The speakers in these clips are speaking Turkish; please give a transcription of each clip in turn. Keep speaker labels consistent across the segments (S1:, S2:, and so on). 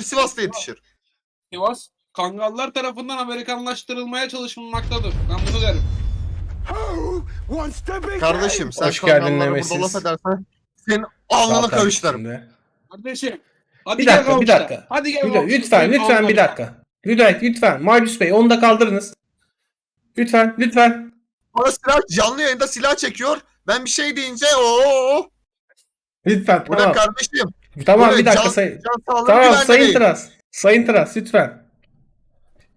S1: Sivas'ta yetişir.
S2: Sivas Kangallar tarafından Amerikanlaştırılmaya çalışılmaktadır. Ben bunu derim.
S1: Kardeşim sen
S3: Hoş geldin Nemesis.
S1: burada laf edersen senin alnını
S3: Zaten şimdi.
S2: Kardeşim. Hadi
S3: Bir
S2: gel
S3: dakika, bir dakika.
S2: Hadi gel
S3: Bir dakika,
S2: kavuşta.
S3: lütfen
S2: Senin
S3: lütfen bir
S2: alnına-
S3: dakika. Lütfen lütfen. Marius Bey onu da kaldırınız. Lütfen lütfen.
S1: Bana silah canlı yayında silah çekiyor. Ben bir şey deyince ooo.
S3: Lütfen
S1: Bu ne
S3: tamam.
S1: kardeşim?
S3: Tamam
S1: ne?
S3: bir dakika
S1: Can-
S3: sayın.
S1: Can
S3: Tamam Sayın. Tıras. Sayın Tıras lütfen.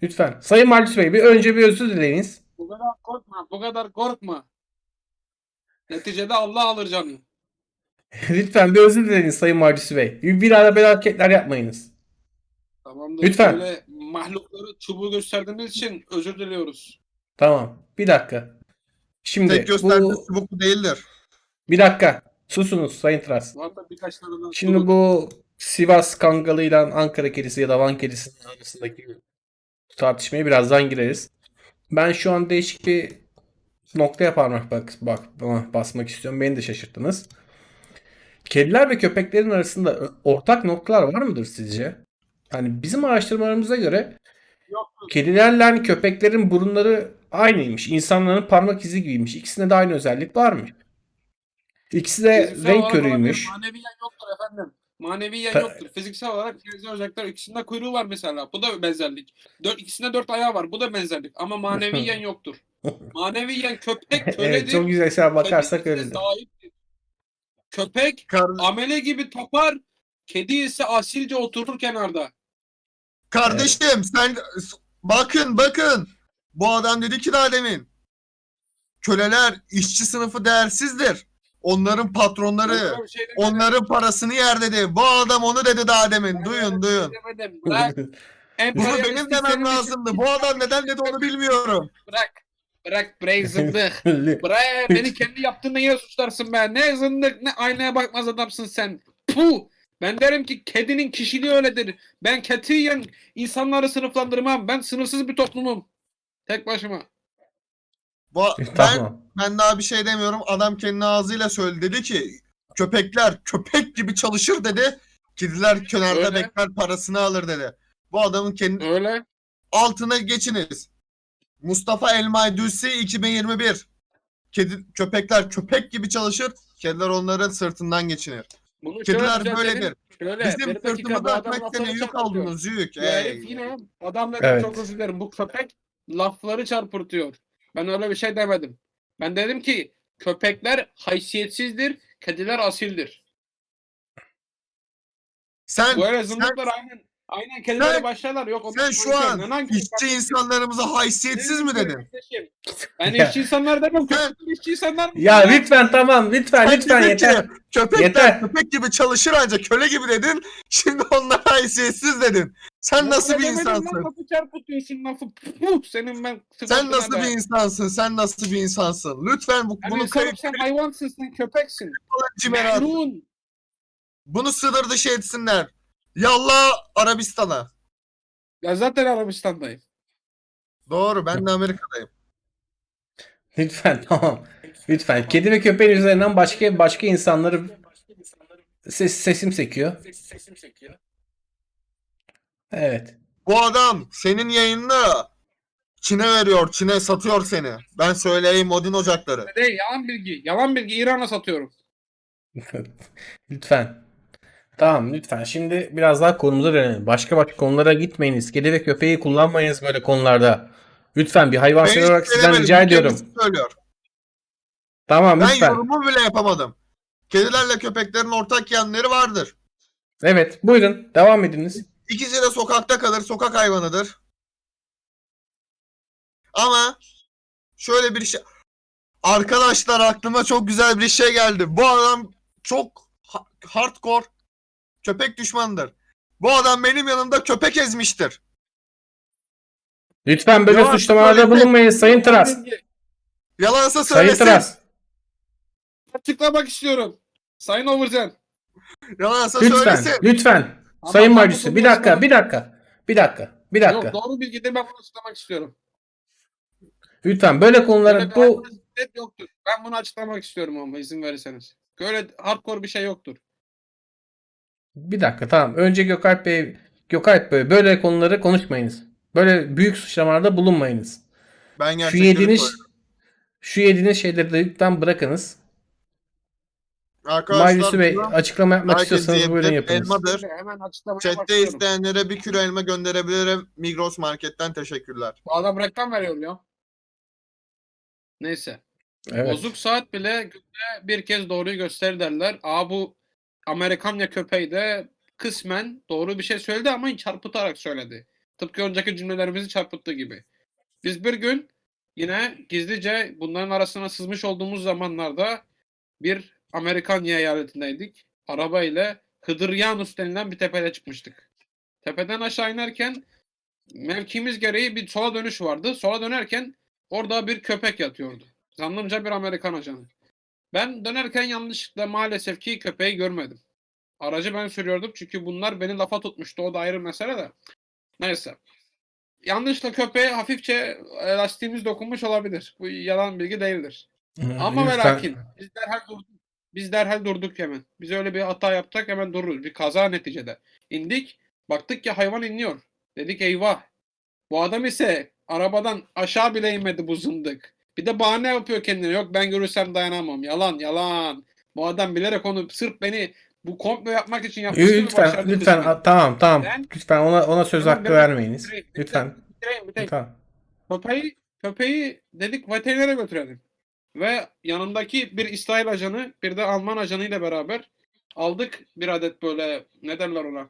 S3: Lütfen. Sayın Marius Bey bir önce bir özür dileyiniz.
S2: Bu kadar korkma. Bu kadar korkma. Neticede Allah alır canını.
S3: lütfen bir özür dileyiniz Sayın Marius Bey. Bir, bir ara böyle hareketler yapmayınız.
S2: Tamamdır.
S3: Lütfen.
S2: Böyle mahlukları çubuğu gösterdiğiniz için özür diliyoruz.
S3: Tamam. Bir dakika. Şimdi
S1: Tek
S3: bu
S1: çubuk bu değildir.
S3: bir dakika. Susunuz Sayın.
S2: Var da birkaç tane daha
S3: Şimdi bu Sivas Kangalı ile Ankara kedisi ya da Van kedisinin arasındaki tartışmaya birazdan gireriz. Ben şu an değişik bir noktaya parmak bak, bak, basmak istiyorum. Beni de şaşırttınız. Kediler ve köpeklerin arasında ortak noktalar var mıdır sizce? Hani bizim araştırmalarımıza göre
S2: Yok.
S3: kedilerle köpeklerin burunları aynıymış. İnsanların parmak izi gibiymiş. İkisinde de aynı özellik varmış. İkisi de
S2: Fiziksel
S3: renk
S2: olarak
S3: körüymüş.
S2: olabilir, Maneviyen yoktur efendim. Maneviyen
S3: Ta-
S2: yoktur. Fiziksel olarak benzer özellikler. İkisinde kuyruğu var mesela. Bu da benzerlik. Dört, ikisinde dört ayağı var. Bu da benzerlik. Ama maneviyen yoktur. Maneviyen köpek köledir.
S3: Evet çok güzel şey bakarsak
S2: ise
S3: öyle.
S2: sahiptir. Köpek
S1: Kar-
S2: amele gibi tapar. Kedi ise asilce oturur kenarda.
S1: Kardeşim sen bakın bakın. Bu adam dedi ki daha demin. Köleler işçi sınıfı değersizdir. Onların patronları
S2: Böyle bir şey demedim.
S1: onların parasını yer dedi. Bu adam onu dedi daha demin.
S2: Ben
S1: Duyun
S2: bir
S1: duyun.
S2: şey demedim. Bırak.
S1: Bunu benim demem
S2: için-
S1: lazımdı. Bu adam neden dedi onu bilmiyorum.
S2: Bırak. Bırak bre zındık. Bre beni kendi yaptığın neye suçlarsın be? Ne zındık ne aynaya bakmaz adamsın sen. Puh. Ben derim ki kedinin kişiliği öyledir. Ben katiyen insanları sınıflandırmam. Ben sınırsız bir toplumum. Tek başıma.
S1: Bu, ben
S3: tamam.
S1: ben daha bir şey demiyorum. Adam kendi ağzıyla söyledi. Dedi ki köpekler köpek gibi çalışır dedi. Kediler kenarda
S2: Öyle.
S1: bekler parasını alır dedi. Bu adamın kendi
S2: Öyle.
S1: altına geçiniz. Mustafa Elmay Düsi 2021. Kedi, köpekler köpek gibi çalışır. Kediler onların sırtından geçinir.
S2: Bunu
S1: Kediler böyledir.
S2: Şöyle,
S1: Bizim
S2: adam
S1: atmak
S2: lafları
S1: yük aldınız yük. Ey.
S2: yine adam dedim
S3: Evet.
S2: çok özür dilerim. Bu köpek lafları çarpıtıyor. Ben öyle bir şey demedim. Ben dedim ki köpekler haysiyetsizdir, kediler asildir.
S1: Sen,
S2: Böyle zındıklar aynen aynen kedilere
S1: sen-
S2: başlarlar. Yok
S1: sen şu
S2: konuşuyor.
S1: an işçi insanlarımıza haysiyetsiz mi dedin?
S2: Ben işçi insanlar demem.
S1: Sen-
S2: işçi insanlar. mı?
S3: Ya lütfen tamam lütfen
S1: Sen
S3: lütfen yeter.
S1: köpekler
S3: Yeter.
S1: köpek gibi çalışır ancak köle gibi dedin. Şimdi onlar haysiyetsiz dedin. Sen
S2: Ya
S1: nasıl bir insansın?
S2: Lafı çarpıtıyorsun lafı. Puh, senin ben.
S1: Sen nasıl
S2: be.
S1: bir insansın? Sen nasıl bir insansın? Lütfen bu,
S2: Ben
S1: bunu kayıt
S2: sen hayvansın, sen köpeksin. Memnun.
S1: Bunu sınır dışı etsinler. Yallah Arabistan'a.
S2: Ya zaten Arabistan'dayım.
S1: Doğru ben de Amerika'dayım.
S3: Lütfen tamam. Lütfen. Kedi ve köpeğin üzerinden başka başka insanları ses, sesim sekiyor. Evet.
S1: Bu adam senin yayınını Çin'e veriyor. Çin'e satıyor seni. Ben söyleyeyim Odin ocakları.
S2: Ne yalan bilgi. Yalan bilgi İran'a satıyorum.
S3: Lütfen. Tamam lütfen. Şimdi biraz daha konumuza dönelim. Başka başka konulara gitmeyiniz. Kedi ve köpeği kullanmayınız böyle konularda. Lütfen bir hayvan
S1: Ben
S3: sever olarak sizden rica ediyorum.
S1: Söylüyor.
S3: Tamam
S1: Ben
S3: lütfen.
S1: yorumu bile yapamadım. Kedilerle köpeklerin ortak yanları vardır.
S3: Evet buyurun devam ediniz.
S1: İkisi de sokakta kalır, sokak hayvanıdır. Ama şöyle bir şey... Arkadaşlar aklıma çok güzel bir şey geldi. Bu adam çok ha- hardcore köpek düşmanıdır. Bu adam benim yanımda köpek ezmiştir.
S3: Lütfen böyle
S1: Yalan
S3: suçlamalarda
S1: söyledi.
S3: bulunmayın Sayın.
S2: Bilgi.
S1: Yalansa
S3: Sayın
S1: söylesin.
S3: Tıras.
S2: Açıklamak istiyorum. Sayın Overzen.
S1: Yalansa
S3: Lütfen.
S1: söylesin.
S3: Lütfen.
S2: Ama
S3: Sayın
S2: ben
S3: bir dakika bir dakika. Bir dakika. Bir dakika.
S2: Yok doğru bilgidir ben bunu açıklamak istiyorum.
S3: Lütfen böyle
S2: Böyle
S3: konulara
S2: bir
S3: bu
S2: yoktur. Ben bunu açıklamak istiyorum ama izin verirseniz. Böyle hardcore bir şey yoktur.
S3: Bir dakika tamam. Önce Gökalp Bey Gökalp böyle, böyle konuları konuşmayınız. Böyle büyük suçlamalarda bulunmayınız.
S1: Ben
S3: Şu yediğiniz
S1: söylüyorum.
S3: şu yediğiniz şeyleri de lütfen bırakınız.
S1: Arkadaşlar
S3: Maylusu Bey açıklama yapmak istiyorsanız buyurun yapınız.
S1: Elmadır.
S2: Hemen
S1: Chat'te isteyenlere bir kilo elma gönderebilirim. Migros Market'ten teşekkürler.
S2: Bu adam reklam veriyor ya. Neyse.
S3: Evet.
S2: Bozuk saat bile günde bir kez doğruyu gösterir derler. Aa bu Amerikanya köpeği de kısmen doğru bir şey söyledi ama çarpıtarak söyledi. Tıpkı önceki cümlelerimizi çarpıttığı gibi. Biz bir gün yine gizlice bunların arasına sızmış olduğumuz zamanlarda bir Amerikanya eyaletindeydik. Araba ile Hıdıryanus denilen bir tepede çıkmıştık. Tepeden aşağı inerken mevkimiz gereği bir sola dönüş vardı. Sola dönerken orada bir köpek yatıyordu. Zannımca bir Amerikan ajanı. Ben dönerken yanlışlıkla maalesef ki köpeği görmedim. Aracı ben sürüyordum çünkü bunlar beni lafa tutmuştu. O da ayrı mesele de. Neyse. Yanlışla köpeğe hafifçe lastiğimiz dokunmuş olabilir. Bu yalan bilgi değildir. Ama ve
S3: Lütfen-
S2: lakin biz derhal durduk. Biz derhal durduk hemen. Biz öyle bir hata yaptık hemen dururuz. Bir kaza neticede. İndik. Baktık ki hayvan iniyor. Dedik eyvah. Bu adam ise arabadan aşağı bile inmedi bu zındık. Bir de bahane yapıyor kendine. Yok ben görürsem dayanamam. Yalan yalan. Bu adam bilerek onu sırf beni bu komplo yapmak için yapmış
S3: Lütfen lütfen a- tamam tamam.
S2: Ben-
S3: Lütfen ona ona söz hakkı
S2: ben-
S3: vermeyiniz.
S2: bitireyim,
S3: Lütfen.
S2: Bitireyim, bitireyim.
S3: Lütfen.
S2: Köpeği, köpeği dedik veterinere götürelim. Ve yanındaki bir İsrail ajanı bir de Alman ajanı ile beraber aldık bir adet böyle ne derler ona?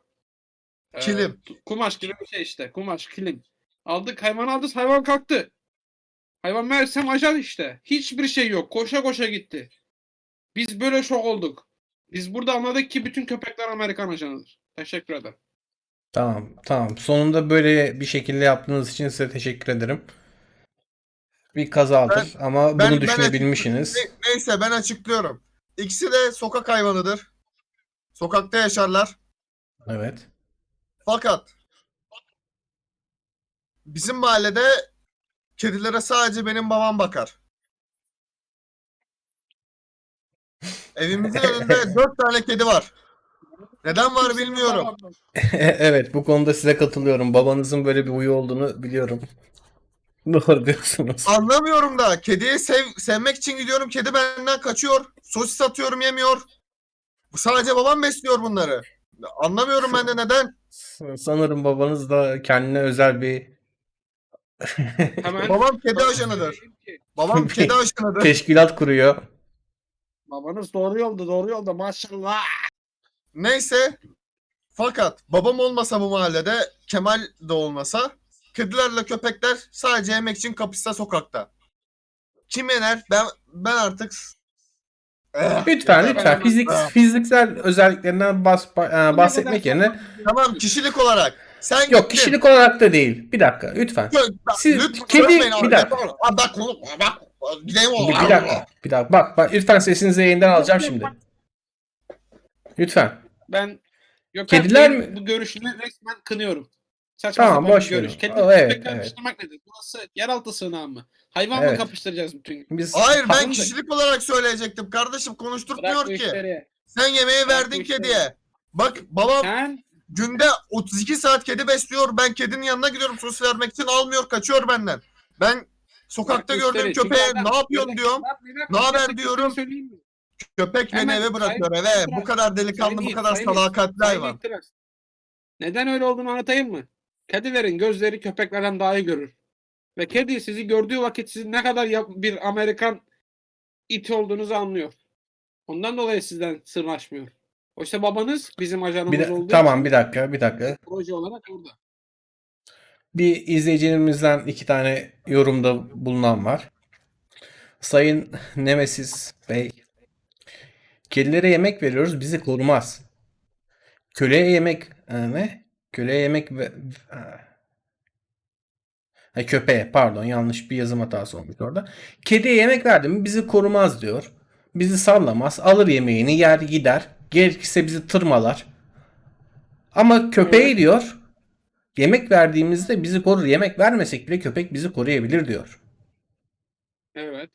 S2: Ee,
S1: Kilim.
S2: kumaş gibi bir şey işte. Kumaş, kilim. Aldık hayvan aldı hayvan kalktı. Hayvan meğersem ajan işte. Hiçbir şey yok. Koşa koşa gitti. Biz böyle şok olduk. Biz burada anladık ki bütün köpekler Amerikan ajanıdır. Teşekkür ederim.
S3: Tamam tamam. Sonunda böyle bir şekilde yaptığınız için size teşekkür ederim. Bir kazadır ama
S1: ben-
S3: bunu
S1: ben
S3: düşünebilmişsiniz.
S1: Ne- neyse ben açıklıyorum. İkisi de sokak hayvanıdır. Sokakta yaşarlar.
S3: Evet.
S1: Fakat bizim mahallede kedilere sadece benim babam bakar. Evimizin önünde dört tane kedi var. Neden var bilmiyorum.
S3: Evet bu konuda size katılıyorum. Babanızın böyle bir huyu olduğunu biliyorum. Doğru diyorsunuz.
S1: Anlamıyorum da kediyi sev, sevmek için gidiyorum. Kedi benden kaçıyor. Sosis atıyorum yemiyor. Sadece babam besliyor bunları. Anlamıyorum ben de neden.
S3: Sanırım babanız da kendine özel bir
S2: Hemen
S1: Babam kedi ajanıdır. Babam kedi ajanıdır.
S3: teşkilat kuruyor.
S2: Babanız doğru yolda doğru yolda maşallah.
S1: Neyse. Fakat babam olmasa bu mahallede Kemal de olmasa kedilerle köpekler sadece yemek için kapışsa sokakta. Kim yener? Ben ben artık Eh,
S3: Lütfen lütfen fizik, fiziksel özelliklerinden bas, ba- e, bahsetmek yerine
S1: Tamam kişilik olarak. Sen
S3: yok
S1: gittin.
S3: kişilik olarak da değil. Bir dakika lütfen. Siz-
S1: lütfen
S3: kedi- bir dakika.
S1: Bak bak. Gideyim
S3: Bir, bir dakika. Bir dakika. Bak bak lütfen sesinizi yayından alacağım şimdi. Lütfen.
S2: Ben Gökhan
S3: Kediler mi?
S2: bu görüşünü resmen kınıyorum. Saçma
S3: Tamam, boş
S2: görüş.
S3: verin.
S2: Kedi
S3: O, evet,
S2: köpek
S3: evet.
S2: kapıştırmak nedir? Burası yeraltı sığınağı mı? Hayvan mı
S3: Evet.
S2: kapıştıracağız bütün gün?
S3: Biz
S1: Hayır ben kişilik olarak söyleyecektim. Kardeşim konuşturtmuyor
S2: Bırak
S1: ki. Sen yemeği
S2: Bırak
S1: verdin kediye. Bak babam
S2: Sen
S1: günde 32 saat kedi besliyor. Ben kedinin yanına gidiyorum sosis vermek için almıyor kaçıyor benden. Ben sokakta gördüğüm köpeğe ne yapıyorsun diyorum. Ne haber diyorum.
S2: mi?
S1: Köpek beni
S2: Hemen
S1: eve bırakıyor eve.
S2: sayın-
S1: Bu kadar delikanlı bu kadar salakatli hayvan.
S2: Neden öyle olduğunu anlatayım mı? Kedilerin gözleri köpeklerden daha iyi görür. Ve kedi sizi gördüğü vakit sizin ne kadar yap- bir Amerikan iti olduğunuzu anlıyor. Ondan dolayı sizden sırnaşmıyor. Oysa babanız bizim ajanımız
S3: bir
S2: olduğu
S3: tamam
S2: için
S3: bir dakika bir dakika.
S2: proje olarak orada.
S3: Bir izleyicilerimizden iki tane yorumda bulunan var. Sayın Nemesis Bey. Kedilere yemek veriyoruz bizi korumaz. Köleye yemek e, ne? Köleye yemek ve ha, köpeğe pardon yanlış bir yazım hatası olmuş orada. Kediye yemek verdim bizi korumaz diyor. Bizi sallamaz. Alır yemeğini yer gider. Gerekirse bizi tırmalar. Ama köpeği
S2: Evet.
S3: diyor yemek verdiğimizde bizi korur. Yemek vermesek bile köpek bizi koruyabilir diyor.
S2: Evet.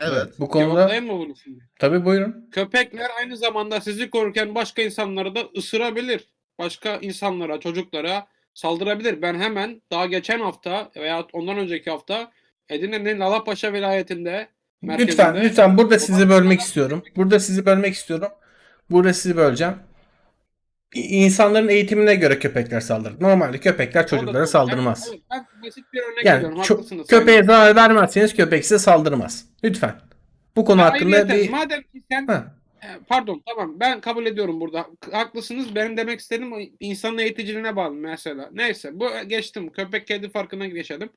S1: Evet.
S3: Bu konuda
S2: mı bunu şimdi?
S3: tabii buyurun.
S2: Köpekler aynı zamanda sizi korurken başka insanları da ısırabilir. Başka insanlara, çocuklara saldırabilir. Ben hemen daha geçen hafta veya ondan önceki hafta Edirne'nin Lalapaşa vilayetinde
S3: Lütfen lütfen burada sizi bölmek istiyorum. Burada sizi bölmek istiyorum. Burada sizi böleceğim. İnsanların eğitimine göre köpekler saldırır. Normalde köpekler çocuklara saldırmaz.
S2: Evet, evet, ben basit bir örnek
S3: Yani çok, köpeğe zarar vermezseniz köpek size saldırmaz. Lütfen. Bu konu hakkında bir...
S2: Madem ki sen
S3: Ha,
S2: Pardon tamam ben kabul ediyorum burada. Haklısınız. Benim demek istediğim insanın eğiticiliğine bağlı mesela. Neyse bu geçtim. Köpek kedi farkına geçelim.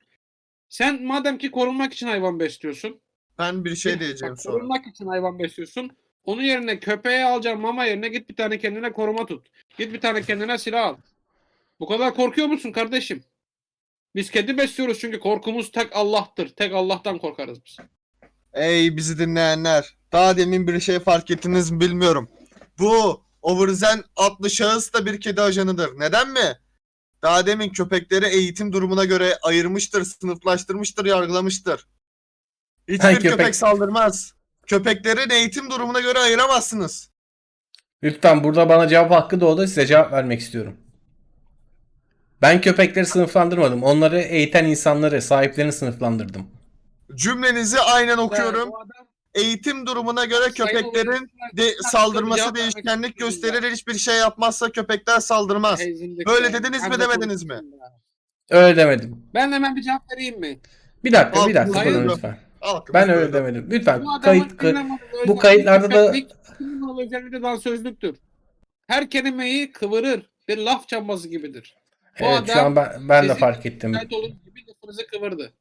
S2: Sen madem ki korunmak için hayvan besliyorsun.
S1: Ben bir şey diyeceğim sonra.
S2: Korunmak için hayvan besliyorsun. Onun yerine köpeğe alacağın mama yerine git bir tane kendine koruma tut. Git bir tane kendine silah al. Bu kadar korkuyor musun kardeşim? Biz kedi besliyoruz çünkü korkumuz tek Allah'tır. Tek Allah'tan korkarız biz.
S1: Ey bizi dinleyenler. Daha demin bir şey fark ettiniz mi bilmiyorum. Bu Overzen adlı şahıs da bir kedi ajanıdır. Neden mi? Daha demin köpekleri eğitim durumuna göre ayırmıştır, sınıflaştırmıştır, yargılamıştır. Hiçbir
S3: Ha,
S1: köpek...
S3: köpek-
S1: saldırmaz. Köpeklerin eğitim durumuna göre ayıramazsınız.
S3: lütfen burada bana cevap hakkı doğdu. Size cevap vermek istiyorum. Ben köpekleri sınıflandırmadım. Onları eğiten insanları, sahiplerini sınıflandırdım.
S1: Cümlenizi aynen okuyorum.
S2: Bu adam-
S1: Eğitim durumuna göre köpeklerin de saldırması
S2: cevap vermek
S1: değişkenlik
S2: istiyorum
S1: gösterir. Hiçbir şey yapmazsa köpekler saldırmaz. Böyle dediniz mi,
S2: de
S1: demediniz mi?
S2: konuştum ya.
S3: Öyle demedim.
S2: Ben hemen bir cevap vereyim mi?
S3: Bir dakika, bir dakika bana lütfen.
S1: Al,
S3: Ben öyle demedim. Lütfen
S2: Bu adamın
S3: kayıt, bu kayıtlarda da-
S2: köpeklik, özelliği de dansözlüktür. Her kelimeyi kıvırır. Bir laf çambası gibidir. Bu
S3: Evet şu
S2: adam
S3: an ben, ben de
S2: sizin
S3: fark ettim.
S2: Şahit olur gibi lafınızı kıvırdı.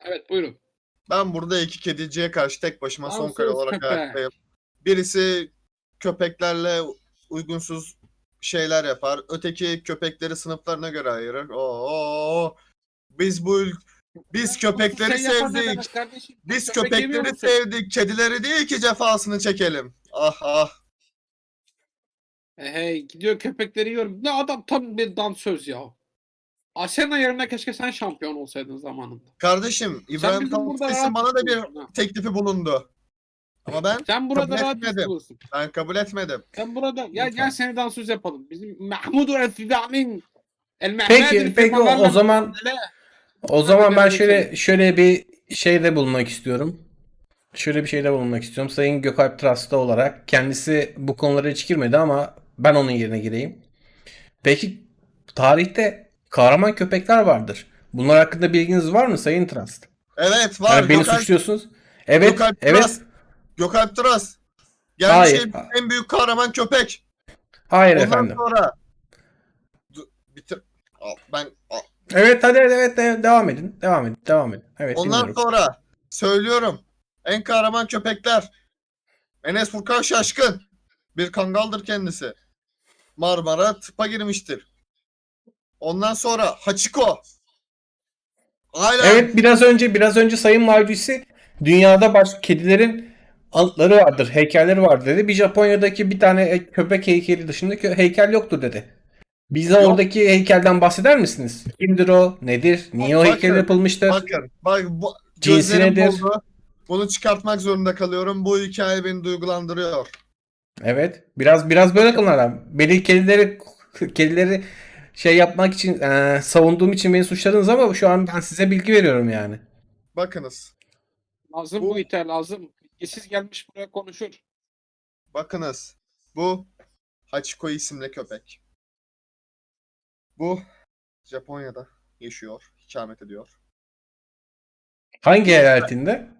S2: Evet buyurun.
S1: Ben burada iki kediciye karşı tek başıma son
S2: Ansız
S1: kare olarak ayaktayım. Birisi köpeklerle uygunsuz şeyler yapar. Öteki köpekleri sınıflarına göre ayırır. Oo, biz bu ül- biz köpekleri
S2: Şey
S1: sevdik.
S2: kardeşim?
S1: Biz
S2: Köpek
S1: köpekleri sevdik. Kedileri değil ki cefasını çekelim. Ah ah.
S2: E, hey gidiyor köpekleri yiyorum. Ne adam tam bir dansöz ya. Asena yerine keşke sen şampiyon olsaydın zamanında.
S1: Kardeşim İbrahim Tatlıses'in bana da bir
S2: ha.
S1: teklifi bulundu. Ama ben
S2: Sen burada
S1: kabul
S2: rahat
S1: etmedim. ben kabul etmedim.
S2: Sen burada
S3: Lütfen.
S2: gel seni dansöz yapalım. Bizim Mahmud el-Fidamin el
S3: Peki peki o, o zaman o zaman ben şöyle şöyle bir şeyde bulunmak istiyorum. Şöyle bir şeyde bulunmak istiyorum. Sayın Gökalp Trust'ta olarak kendisi bu konulara hiç girmedi ama ben onun yerine gireyim. Peki tarihte kahraman köpekler vardır. Bunlar hakkında bilginiz var mı Sayın Trust?
S1: Evet var.
S3: Yani beni
S1: Gökalp-
S3: suçluyorsunuz. Evet,
S1: Gökalp
S3: evet.
S1: Trust. Gökalp Tıras. Gelmiş
S3: Hayır.
S1: en- en büyük kahraman köpek.
S3: Hayır
S1: Ondan
S3: efendim.
S1: sonra bitir. Al, ben.
S3: Evet hadi evet, evet de- devam edin. Devam edin. Devam edin. Evet
S1: Ondan
S3: dinliyorum.
S1: sonra söylüyorum. En kahraman köpekler. Enes Furkan Şaşkın. Bir kangaldır kendisi. Marmara tıpa girmiştir. Ondan sonra Hachiko. Hala
S3: Evet biraz önce biraz önce Sayın Majusi dünyada başka kedilerin anıtları vardır, heykelleri vardır dedi. Bir Japonya'daki bir tane e- köpek heykeli dışındaki heykel yoktur dedi. Bize
S1: Yok.
S3: oradaki heykelden bahseder misiniz? Kimdir o? Nedir? Niye o
S1: Bakın,
S3: heykel yapılmıştır?
S1: bakın. Bak bu
S3: Cinsi
S1: gözlerim
S3: nedir?
S1: doldu. Bunu çıkartmak zorunda kalıyorum. Bu hikaye beni duygulandırıyor.
S3: Evet. Biraz biraz böyle konular. Beni kedileri kedileri şey yapmak için e, savunduğum için beni suçladınız ama şu an ben size bilgi veriyorum yani.
S1: Bakınız.
S2: Lazım
S1: Bu-
S2: bu iter lazım. Bilgisiz gelmiş buraya konuşur.
S1: Bakınız. Bu Hachiko isimli köpek. Bu Japonya'da yaşıyor. ikamet ediyor.
S3: Hangi eyaletinde?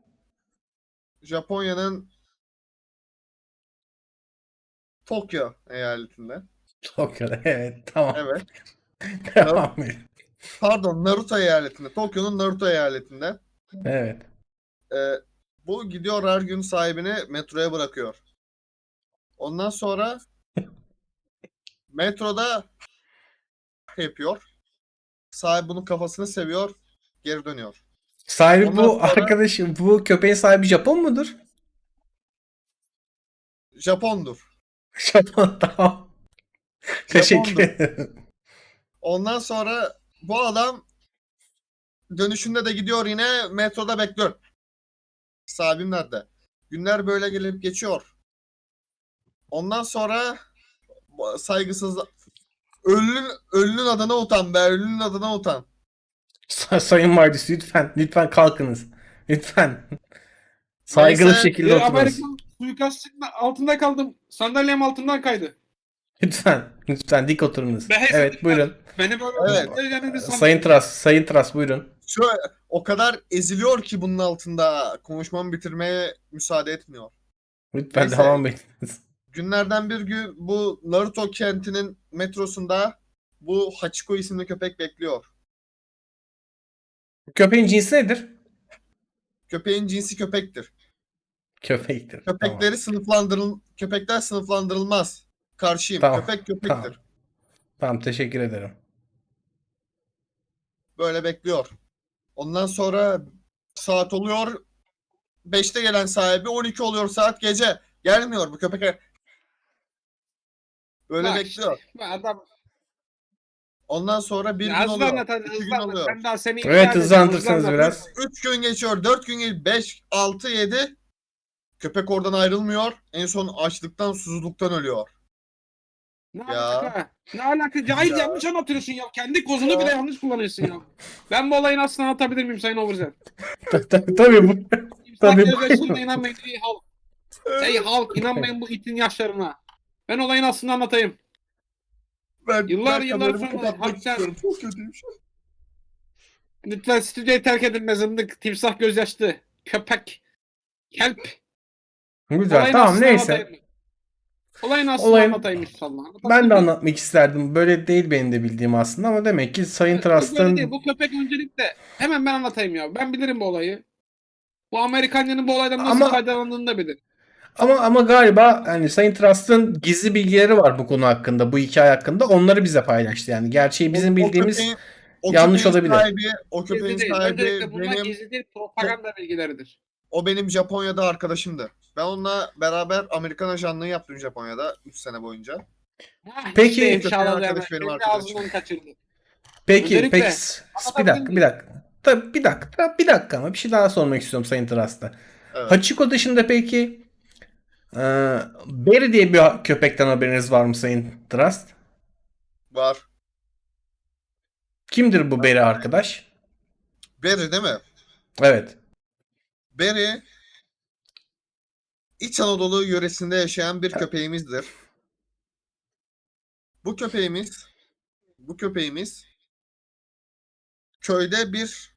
S1: Japonya'nın Tokyo eyaletinde.
S3: Tokyo'da. Evet. Tamam.
S1: Evet.
S3: Devam edin.
S1: Pardon Naruto eyaletinde. Tokyo'nun Naruto eyaletinde.
S3: Evet.
S1: Ee, bu gidiyor her gün sahibini metroya bırakıyor. Ondan sonra metroda yapıyor. Sahip bunun kafasını seviyor. Geri dönüyor.
S3: Sahibi
S1: Ondan
S3: bu
S1: sonra-
S3: arkadaşım bu köpeğin sahibi Japon mudur?
S1: Japondur.
S3: Japon tamam. Teşekkür ederim.
S1: Ondan sonra bu adam dönüşünde de gidiyor yine metroda bekliyor. Sahibim nerede? Günler böyle gelip geçiyor. Ondan sonra saygısız ölünün ölünün adına utan be ölünün adına utan.
S3: Sa- Sayın Mardis lütfen lütfen kalkınız. Lütfen. Saygılı
S1: Neyse,
S3: şekilde
S2: Bir
S3: oturunuz.
S2: Amerikan suikastçının altında kaldım. Sandalyem altından kaydı.
S3: Lütfen. Lütfen dik oturunuz.
S2: Behest
S3: Evet
S2: lütfen.
S3: buyurun.
S2: Beni böyle
S1: Evet.
S2: yani bir sandalye-
S3: Sayın Tras, Sayın Tras buyurun.
S1: Şu o kadar eziliyor ki bunun altında konuşmamı bitirmeye müsaade etmiyor.
S3: Lütfen
S1: Neyse.
S3: devam ediniz.
S1: Günlerden bir gün bu Naruto kentinin metrosunda bu Hachiko isimli köpek bekliyor.
S3: Köpeğin cinsi nedir?
S1: Köpeğin cinsi köpektir.
S3: Köpektir. Tamam.
S1: Köpekleri sınıflandırıl köpekler sınıflandırılmaz. Karşıyım.
S3: Tamam,
S1: Köpek köpektir.
S3: tamam. Tamam teşekkür ederim.
S1: Böyle bekliyor. Ondan sonra saat oluyor. 5'te gelen sahibi 12 oluyor saat gece. Gelmiyor bu köpek. Böyle
S2: Bak
S1: bekliyor.
S2: Bu Adam
S1: Ondan sonra bir
S2: Ya
S1: gün oluyor.
S2: anlat hadi
S1: gün
S2: anlat.
S1: oluyor.
S2: Ben daha seni
S3: Evet,
S2: anlat.
S3: biraz.
S1: 3 gün geçiyor, 4 gün geçiyor, 5, 6, 7. Köpek oradan ayrılmıyor. En son açlıktan, susuzluktan ölüyor.
S2: Ne
S1: Ya.
S2: alaka? Ne alaka? Cahil
S1: Ya.
S2: yanlış anlatıyorsun ya. Kendi kozunu
S1: Ya.
S2: bile yanlış kullanıyorsun ya. Ben bu olayın aslını anlatabilir miyim Sayın Overzen?
S3: Ta- ta- Tabii bu. Tabii,
S2: Tabii.
S3: buyurun.
S2: inanmayın ey halk. Ey halk inanmayın bu itin yaşlarına. Ben olayın aslını anlatayım.
S1: Ben,
S2: Yıllar,
S1: ben
S2: yıllar
S1: kameramı
S2: sonra
S1: kapatmak
S2: hakikaten-
S1: istiyorum. Çok an.
S2: Lütfen stüdyoyu terk edin be zındık. Timsah gözyaşlı. Köpek. Kelp.
S3: Güzel
S2: Olayın
S3: tamam
S2: aslını
S3: neyse.
S2: anlatayım. Olayın aslını
S3: Olayın-
S2: anlatayım inşallah.
S3: Ben de anlatmak isterdim. Böyle değil benim de bildiğim aslında ama demek ki Sayın
S2: öyle
S3: Trust'ın.
S2: Bu köpek öncelikle hemen ben anlatayım ya. Ben bilirim bu olayı. Bu Amerikanyanın bu olaydan nasıl
S3: Ama-
S2: faydalandığını da bilir.
S3: Ama ama galiba hani Sayın Trust'ın gizli bilgileri var bu konu hakkında, bu hikaye hakkında. Onları bize paylaştı yani. Gerçeği bizim
S1: O- o
S3: bildiğimiz
S1: köpeğin- o
S3: yanlış
S1: köpeğin
S3: olabilir.
S1: Sahibi, o köpeğin
S2: Gizli değil.
S1: sahibi
S2: Öncelikle bunlar
S1: benim,
S2: gizli değil. Propaganda bilgileridir.
S1: o benim Japonya'da arkadaşımdı. Ben onunla beraber Amerikan ajanlığı yaptım Japonya'da 3 sene boyunca.
S3: Peki-
S2: işte hemen.
S1: arkadaş benim
S2: Kendi
S1: arkadaşım.
S2: ağzından kaçırdı.
S3: Peki,
S2: Öncelikle-
S3: peki s- bir dakika, bir dakika. Tabii bir dakika, bir dakika ama bir şey daha sormak istiyorum Sayın Trust'a.
S1: Evet.
S3: Hachiko dışında peki e, Barry diye bir köpekten haberiniz var mı Sayın Trust?
S1: Var.
S3: Kimdir bu Barry arkadaş?
S1: Berry değil mi?
S3: Evet.
S1: Berry İç Anadolu yöresinde yaşayan bir köpeğimizdir. Bu köpeğimiz bu köpeğimiz köyde bir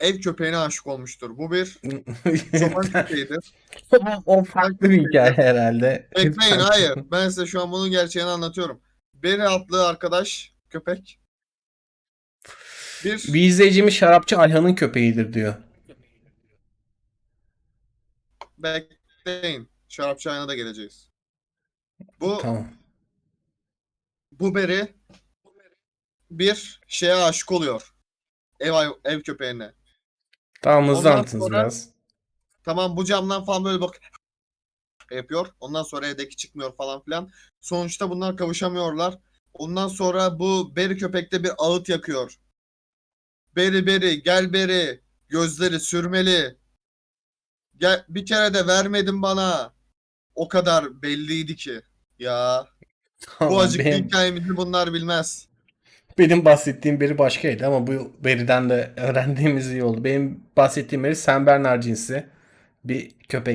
S1: ev köpeğine aşık olmuştur. Bu bir çoban köpeğidir.
S3: o farklı bir hikaye herhalde.
S1: Bekleyin hayır. Ben size şu an bunun gerçeğini anlatıyorum. Berry adlı arkadaş köpek bir
S3: Bir izleyicimiz şarapçı Ayhan'ın köpeğidir diyor.
S1: bekleyin. Şarapçı ayına da geleceğiz. Bu
S3: Tamam.
S1: bu beri bir şeye aşık oluyor. Ev ev köpeğine.
S3: Tamam hızlı
S1: Ondan
S3: anlatınız
S1: sonra-
S3: biraz.
S1: Tamam bu camdan falan böyle bak yapıyor. Ondan sonra evdeki çıkmıyor falan filan. Sonuçta bunlar kavuşamıyorlar. Ondan sonra bu beri köpekte bir ağıt yakıyor. Beri beri gel beri gözleri sürmeli. Gel bir kere de vermedin bana. O kadar belliydi ki. Ya bu
S3: Tamam,
S1: acıklı
S3: benim,
S1: hikayemizi bunlar bilmez.
S3: Benim bahsettiğim beri başkaydı ama bu beriden de öğrendiğimiz iyi oldu. Benim bahsettiğim beri Bernard cinsi bir köpek.